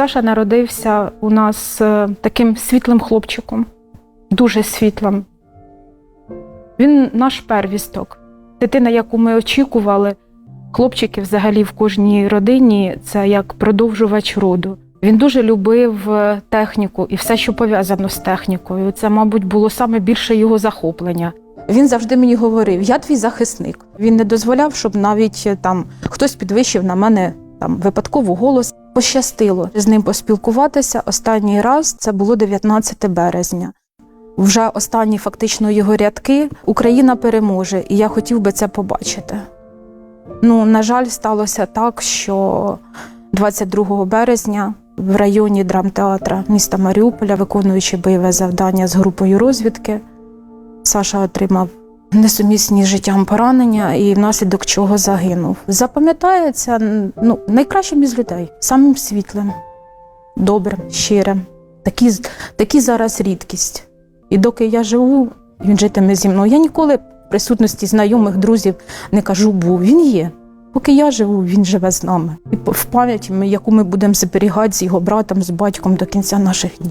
Саша народився у нас е, таким світлим хлопчиком, дуже світлим. Він наш первісток. Дитина, яку ми очікували, хлопчики взагалі в кожній родині це як продовжувач роду. Він дуже любив е, техніку і все, що пов'язано з технікою. Це, мабуть, було саме більше його захоплення. Він завжди мені говорив: я твій захисник. Він не дозволяв, щоб навіть е, там хтось підвищив на мене там випадково голос. Пощастило з ним поспілкуватися. Останній раз це було 19 березня. Вже останні фактично його рядки Україна переможе, і я хотів би це побачити. Ну, на жаль, сталося так, що 22 березня в районі драмтеатра міста Маріуполя, виконуючи бойове завдання з групою розвідки, Саша отримав несумісні з життям поранення і внаслідок чого загинув. Запам'ятається ну, найкращим із людей, самим світлим, добрим, щирим. Такі, такі зараз рідкість. І доки я живу, він житиме зі мною. Я ніколи в присутності знайомих друзів не кажу, був. Він є. Поки я живу, він живе з нами. І в пам'яті, яку ми будемо зберігати з його братом, з батьком до кінця наших днів.